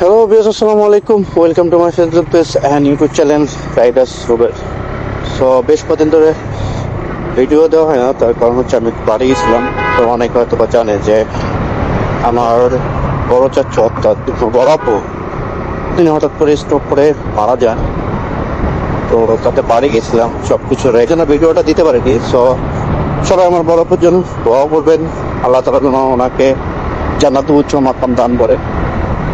Hello বিয়াস আসসালামু আলাইকুম welcome to my Facebook page and YouTube channel Riders Rubel so বেশ কদিন ধরে ভিডিও দেওয়া হয় না, তার কারণ হচ্ছে আমি বাড়ি গেছিলাম তো অনেকে হয়তো বা জানে যে আমার বড় চাচ্ছ অর্থাৎ বড় আপু, তিনি হঠাৎ করে স্ট্রোক করে মারা যান। তো তাতে বাড়ি গেছিলাম সব কিছু এই জন্য ভিডিওটা দিতে পারিনি সো সবাই আমার বড় জন্য দোয়া করবেন। আল্লাহ তালা যেন ওনাকে জান্নাত উচ্চ মাকাম দান করে।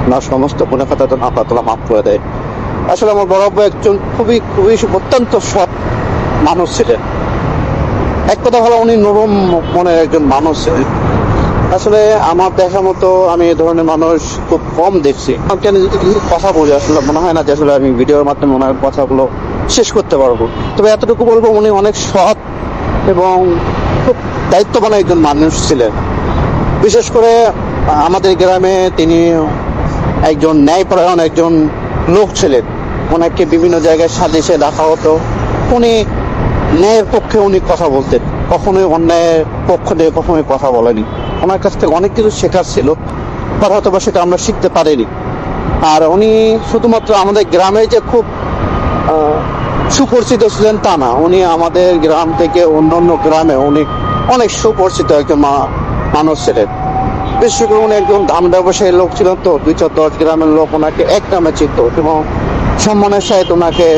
না, সমস্ত গুণে খাতা যেন আল্লাহ তালা মাফ করে দেয় আসলে আমার বড় আব্বু একজন খুবই খুবই অত্যন্ত সৎ মানুষ ছিলেন। এক কথা হলো, উনি নরম মনের একজন মানুষ ছিলেন। আসলে আমার দেখা মতো আমি এই ধরনের মানুষ খুব কম দেখছি। যদি কিছু কথা বলি, আসলে মনে হয় না যে আসলে আমি ভিডিওর মাধ্যমে ওনার কথাগুলো শেষ করতে পারব। তবে এতটুকু বলব, উনি অনেক সৎ এবং খুব দায়িত্ববান একজন মানুষ ছিলেন। বিশেষ করে আমাদের গ্রামে তিনি একজন ন্যায়পরায়ণ একজন লোক ছিলেন। ওনাকে বিভিন্ন জায়গায় সাজিশে রাখা হতো। উনি ন্যায়ের পক্ষে উনি কথা বলতেন। কখনোই অন্যায়ের পক্ষ দিয়ে কখনোই কথা বলেনি। ওনার কাছ থেকে অনেক কিছু শেখার ছিল, পর হয়তো বা সেটা আমরা শিখতে পারিনি। আর উনি শুধুমাত্র আমাদের গ্রামে যে খুব সুপরিচিত ছিলেন তা না। উনি আমাদের গ্রাম থেকে অন্য অন্য গ্রামে উনি অনেক সুপরিচিত একজন মানুষ ছিলেন। বিশেষ করে উনি একজন ধান ব্যবসায়ী লোক ছিলেন তো, দুই চার দশ গ্রামের লোক ওনাকে এক নামে চিনত এবং সম্মানের সাথে ওনাকে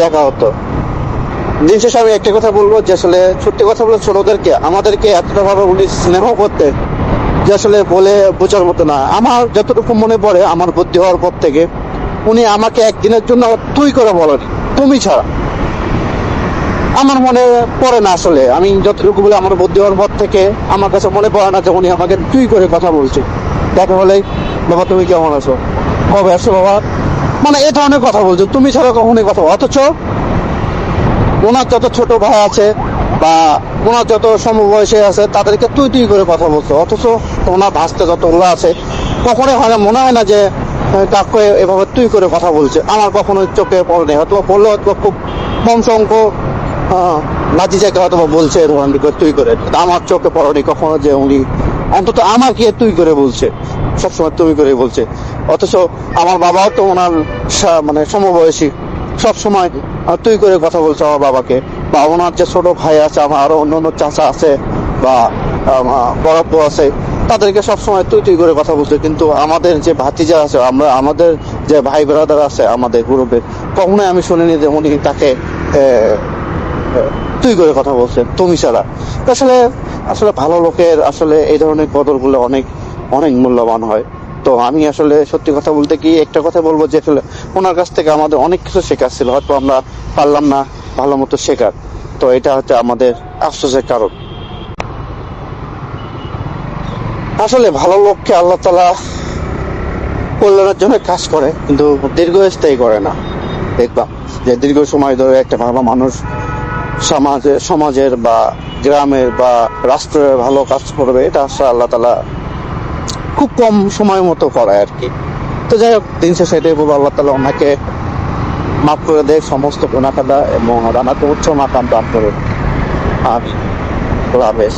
দেখা হতো। দিন শেষে আমি একটা কথা বলব যে আসলে সত্যি কথা বলে ছোটদেরকে আমাদেরকে এতটা ভাবে উনি স্নেহ করতেন যে আসলে বলে বোঝার মতো না। আমার যতটুকু মনে পড়ে, আমার বুদ্ধি হওয়ার পর থেকে উনি আমাকে একদিনের জন্য তুই করে বলেন, তুমি ছাড়া। আমার মনে পড়ে না আসলে। আমি যতটুকু বলে, আমার বুদ্ধি হওয়ার পর থেকে আমার কাছে মনে পড়ে না যে উনি আমাকে তুই করে কথা বলছে। দেখা হলে বাবা, তুমি কেমন আছো? কবে আসছো, বাবা? মানে এই ধরনের কথা বলছো। তুমি ছাড়া কখনোই কথা। অথচ ওনার যত ছোট ভাই আছে বা ওনার যত সমবয়সী আছে, তাদেরকে তুই তুই করে কথা বলছো। অথচ ওনার ভাসতে যতগুলো আছে, কখনোই হয় না, মনে হয় না যে কাউকে এভাবে তুই করে কথা বলছে। আমার কখনো চোখে পড়ে নেই। হয়তো পড়লে হয়তো খুব কম সংখ্যক লাজি জায়গা হয়তো বলছে করে তুই করে আমার চোখে পড়েনি কখনো যে উনি, অন্তত আমাকে তুই করে বলছে? সবসময় তুমি করে বলছে। অথচ আমার বাবাও তো ওনার মানে সমবয়সী। সব সময় তুই করে কথা বলছে আমার বাবাকে। বা ওনার যে ছোট ভাই আছে, আমার আরও অন্য অন্য চাচা আছে, বা বড়প্প আছে, তাদেরকে সবসময় তুই তুই করে কথা বলছে। কিন্তু আমাদের যে ভাতিজা আছে, আমরা, আমাদের যে ভাই ব্রাদার আছে, আমাদের গ্রুপে কখনোই আমি শুনিনি যে উনি তাকে তুই করে কথা বলছেন তুমি ছাড়া আসলে আসলে ভালো লোকের আসলে এই ধরনের কদরগুলো অনেক অনেক মূল্যবান হয়। তো আমি আসলে সত্যি কথা বলতে কি, একটা কথা বলব যে আসলে ওনার কাছ থেকে আমাদের অনেক কিছু শেখার ছিল, হয়তো আমরা পারলাম না ভালো মতো শেখার। তো এটা হচ্ছে আমাদের আফসোসের কারণ। আসলে ভালো লোককে আল্লাহ তালা কল্যাণের জন্য কাজ করে, কিন্তু দীর্ঘস্থায়ী করে না। দেখবা যে দীর্ঘ সময় ধরে একটা ভালো মানুষ সমাজে, সমাজের বা গ্রামের বা রাষ্ট্রের ভালো কাজ করবে, এটা আসলে আল্লাহ তালা খুব কম সময় মতো করায় আর কি। তো যাই হোক, দিন শেষে এটাই বলব, আল্লাহ তালা ওনাকে মাফ করে দেয় সমস্ত কোনাকাদা এবং রানাকে উচ্চ মাকাম দান করে আমি হাফেজ।